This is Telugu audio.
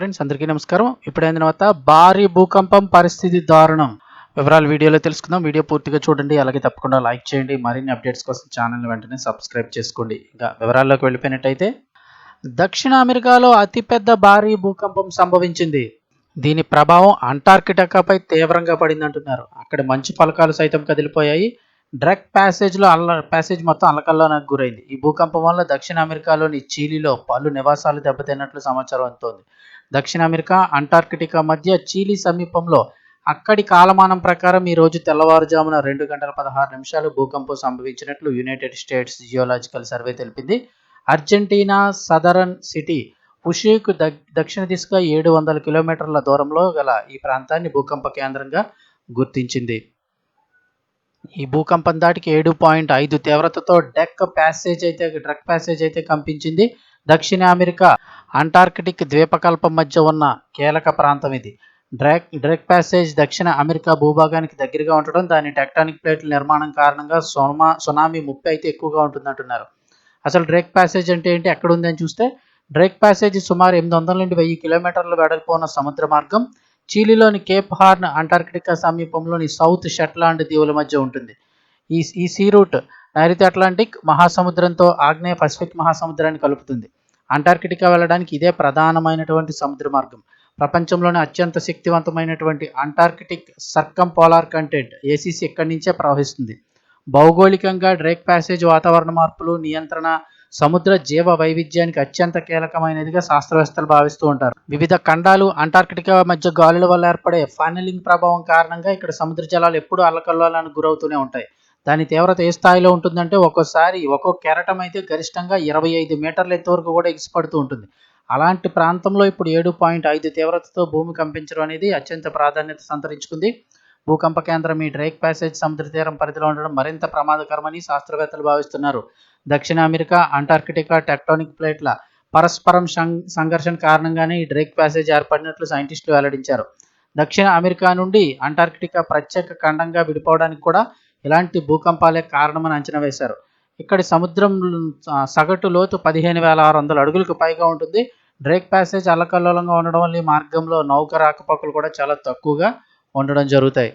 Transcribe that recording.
ఫ్రెండ్స్ అందరికీ నమస్కారం. ఇప్పుడైన తర్వాత భారీ భూకంపం పరిస్థితి దారుణం. వివరాలు వీడియోలో తెలుసుకుందాం. వీడియో పూర్తిగా చూడండి. అలాగే తప్పకుండా లైక్ చేయండి. మరిన్ని అప్డేట్స్ కోసం ఛానల్ వెంటనే సబ్స్క్రైబ్ చేసుకోండి. ఇంకా వివరాల్లోకి వెళ్ళిపోయినట్టయితే దక్షిణ అమెరికాలో అతిపెద్ద భారీ భూకంపం సంభవించింది. దీని ప్రభావం అంటార్కిటికాపై తీవ్రంగా పడిందంటున్నారు. అక్కడ మంచు ఫలకాలు సైతం కదిలిపోయాయి. డ్రగ్ ప్యాసేజ్లో అల్ల ప్యాసేజ్ మొత్తం అలకల్లోనకు గురైంది. ఈ భూకంపం వల్ల దక్షిణ అమెరికాలోని చీలీలో పలు నివాసాలు దెబ్బతిన్నట్లు సమాచారం అందుతోంది. దక్షిణ అమెరికా అంటార్కిటికా మధ్య చీలీ సమీపంలో అక్కడి కాలమానం ప్రకారం ఈ రోజు తెల్లవారుజామున రెండు గంటల పదహారు నిమిషాలు భూకంపం సంభవించినట్లు యునైటెడ్ స్టేట్స్ జియోలాజికల్ సర్వే తెలిపింది. అర్జెంటీనా సదరన్ సిటీ పుషేకు దక్షిణ దిశగా ఏడు వందల కిలోమీటర్ల దూరంలో గల ఈ ప్రాంతాన్ని భూకంప కేంద్రంగా గుర్తించింది. ఈ భూకంపం దాటికి ఏడు పాయింట్ ఐదు తీవ్రతతో డెక్ ప్యాసేజ్ అయితే డ్రగ్ ప్యాసేజ్ అయితే కంపించింది. దక్షిణ అమెరికా అంటార్కిటిక్ ద్వీపకల్పం మధ్య ఉన్న కీలక ప్రాంతం ఇది. డ్రాక్ డ్రెక్ ప్యాసేజ్ దక్షిణ అమెరికా భూభాగానికి దగ్గరగా ఉండడం దాని టెక్టానిక్ ప్లేట్ల నిర్మాణం కారణంగా సోమా సునామీ ముప్పై అయితే ఎక్కువగా ఉంటుందంటున్నారు. అసలు డ్రేక్ ప్యాసేజ్ అంటే ఏంటి? ఎక్కడ ఉందని చూస్తే డ్రేక్ ప్యాసేజ్ సుమారు ఎనిమిది వందల నుండి వెయ్యి కిలోమీటర్ల వెడల్పోన సముద్ర మార్గం. చీలిలోని కేప్ హార్న్ అంటార్కిటికా సమీపంలోని సౌత్ షెట్లాండ్ దీవుల మధ్య ఉంటుంది. ఈ ఈ సీ రూట్ నైరుతి అట్లాంటిక్ మహాసముద్రంతో ఆగ్నేయ పసిఫిక్ మహాసముద్రాన్ని కలుపుతుంది. అంటార్కిటికా వెళ్ళడానికి ఇదే ప్రధానమైనటువంటి సముద్ర మార్గం. ప్రపంచంలోనే అత్యంత శక్తివంతమైనటువంటి Antarctic circumpolar current ACC ఇక్కడి నుంచే ప్రవహిస్తుంది? భౌగోళికంగా డ్రేక్ ప్యాసేజ్ వాతావరణ మార్పులు నియంత్రణ సముద్ర జీవ వైవిధ్యానికి అత్యంత కీలకమైనదిగా శాస్త్రవేత్తలు భావిస్తూ ఉంటారు. వివిధ ఖండాలు అంటార్కిటికా మధ్య గాలుల వల్ల ఏర్పడే ఫానలింగ్ ప్రభావం కారణంగా ఇక్కడ సముద్ర జలాలు ఎప్పుడూ అల్లకల్లోలానికి గురవుతూనే ఉంటాయి. దాని తీవ్రత ఏ స్థాయిలో ఉంటుందంటే ఒక్కోసారి ఒక్కో కెరటం అయితే గరిష్టంగా ఇరవై ఐదు మీటర్ల ఎత్తు వరకు కూడా ఎగిసిపడుతూ ఉంటుంది. అలాంటి ప్రాంతంలో ఇప్పుడు ఏడు పాయింట్ ఐదు తీవ్రతతో భూమి కంపించడం అనేది అత్యంత ప్రాధాన్యత సంతరించుకుంది. భూకంప కేంద్రం ఈ డ్రైక్ ప్యాసేజ్ సముద్ర తీరం పరిధిలో ఉండడం మరింత ప్రమాదకరమని శాస్త్రవేత్తలు భావిస్తున్నారు. దక్షిణ అమెరికా అంటార్కిటికా టెక్టోనిక్ ప్లేట్ల పరస్పరం సంఘర్షణ కారణంగానే ఈ డ్రేక్ ప్యాసేజ్ ఏర్పడినట్లు సైంటిస్టులు వెల్లడించారు. దక్షిణ అమెరికా నుండి అంటార్కిటికా ప్రత్యేక ఖండంగా విడిపోవడానికి కూడా ఇలాంటి భూకంపాలే కారణమని అంచనా వేశారు. ఇక్కడి సముద్రం సగటు లోతు పదిహేను వేల ఆరు వందల అడుగులకు పైగా ఉంటుంది. డ్రేక్ ప్యాసేజ్ అల్లకల్లోలంగా ఉండడం వల్ల ఈ మార్గంలో నౌక రాకపోకలు కూడా చాలా తక్కువగా ఉండడం జరుగుతాయి.